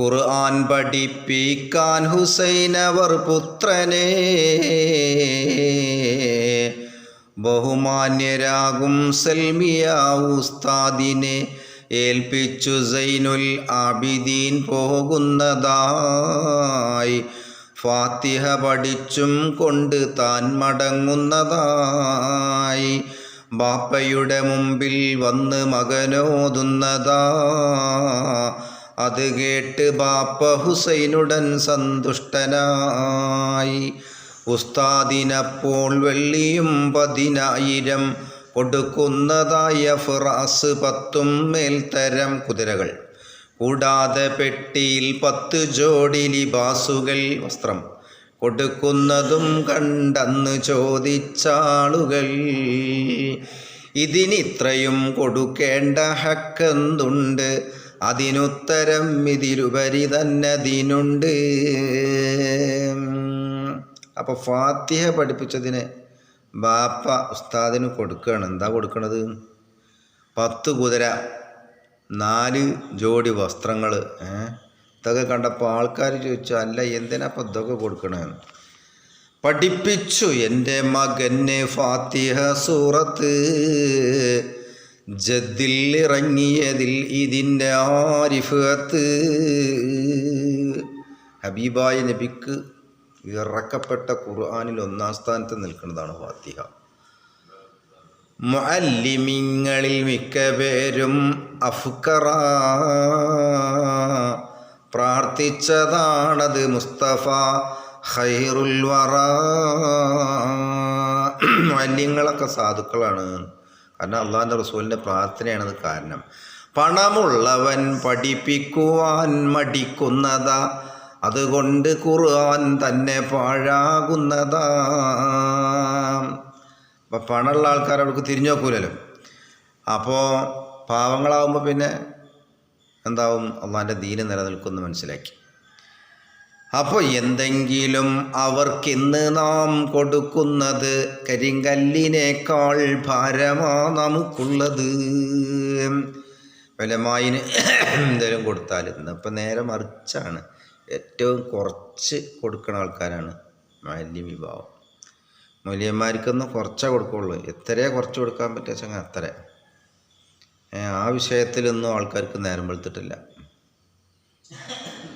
ഖുർആൻ പഠിപ്പിക്കാൻ ഹുസൈനവർ പുത്രനെ. ബഹുമാന്യരാകും സൽമിയ ഉസ്താദിനെ. ഏൽപ്പിച്ചു സൈനുൽ ആബിദീൻ പോകുന്നതായി. ഫാത്തിഹ പഠിച്ചും കൊണ്ട് താൻ മടങ്ങുന്നതായി. ബാപ്പയുടെ മുമ്പിൽ വന്ന് മകനോതുന്നതാ. അത് കേട്ട് ബാപ്പ ഹുസൈനുടൻ സന്തുഷ്ടനായി. ഉസ്താദിനപ്പോൾ വെള്ളിയും പതിനായിരം കൊടുക്കുന്നതായ ഫിറാസ് പത്തും മേൽത്തരം കുതിരകൾ. കൂടാതെ പെട്ടിയിൽ പത്ത് ജോഡി ലിബാസുകൾ വസ്ത്രം കൊടുക്കുന്നതും കണ്ടെന്ന് ചോദിച്ചാളുകൾ. ഇതിനിത്രയും കൊടുക്കേണ്ട ഹക്കെന്തുണ്ട്? അതിനുത്തരം ഇതിലുപരി തന്നെ അതിനുണ്ട്. അപ്പോൾ ഫാത്തിഹ പഠിപ്പിച്ചതിന് ബാപ്പ ഉസ്താദിന് കൊടുക്കുകയാണ് എന്താ കൊടുക്കണത്? പത്ത് കുതിര നാല് ജോഡി വസ്ത്രങ്ങൾ ഇതൊക്കെ കണ്ടപ്പോൾ ആൾക്കാർ ചോദിച്ചു അല്ല എന്തിനാപ്പം ഇതൊക്കെ കൊടുക്കണമെന്ന് പഠിപ്പിച്ചു എന്റെ മകനെ ഫാത്തിഹ സൂറത്ത്. ജദ്ദിൽ ഇറങ്ങിയതിൽ ഇതിന്റെ ആരിഫത്ത്. ഹബീബായ നബിക്ക് ഇറക്കപ്പെട്ട ഖുർആാനിൽ ഒന്നാം സ്ഥാനത്ത് നിൽക്കുന്നതാണ് ഫാത്തിഹ. മുഅല്ലിമിങ്ങളിൽ മിക്ക പേരും അഫ്കറ. പ്രാർത്ഥിച്ചതാണത് മുസ്തഫ. ഖൈറുൽ വറ മാലിന്യങ്ങളൊക്കെ സാധുക്കളാണ്. കാരണം അള്ളാഹിന്റെ റസൂലിന്റെ പ്രാർത്ഥനയാണത് കാരണം. പണമുള്ളവൻ പഠിപ്പിക്കുവാൻ മടിക്കുന്നതാ. അതുകൊണ്ട് കുറുവാൻ തന്നെ പാഴാകുന്നതാ. അപ്പം പണമുള്ള ആൾക്കാർ അവർക്ക് തിരിഞ്ഞു നോക്കൂലല്ലോ. അപ്പോൾ പാവങ്ങളാവുമ്പോൾ പിന്നെ എന്താവും? അള്ളാന്റെ ദീന നിലനിൽക്കുമെന്ന് മനസ്സിലാക്കി. അപ്പോൾ എന്തെങ്കിലും അവർക്കിന്ന് നാം കൊടുക്കുന്നത് കരിങ്കല്ലിനേക്കാൾ ഭാരമാ നമുക്കുള്ളത്. വിലമായിന് എന്തെങ്കിലും കൊടുത്താൽ ഇന്നിപ്പോൾ നേരെ മറിച്ചാണ്. ഏറ്റവും കുറച്ച് കൊടുക്കുന്ന ആൾക്കാരാണ് മാലിന്യ വിഭാവം മൂല്യന്മാർക്കൊന്നും കുറച്ചേ കൊടുക്കുള്ളൂ. എത്രയേ കുറച്ച് കൊടുക്കാൻ പറ്റുക അത്ര. ആ വിഷയത്തിലൊന്നും ആൾക്കാർക്ക് നേരം വെളുത്തിട്ടില്ല.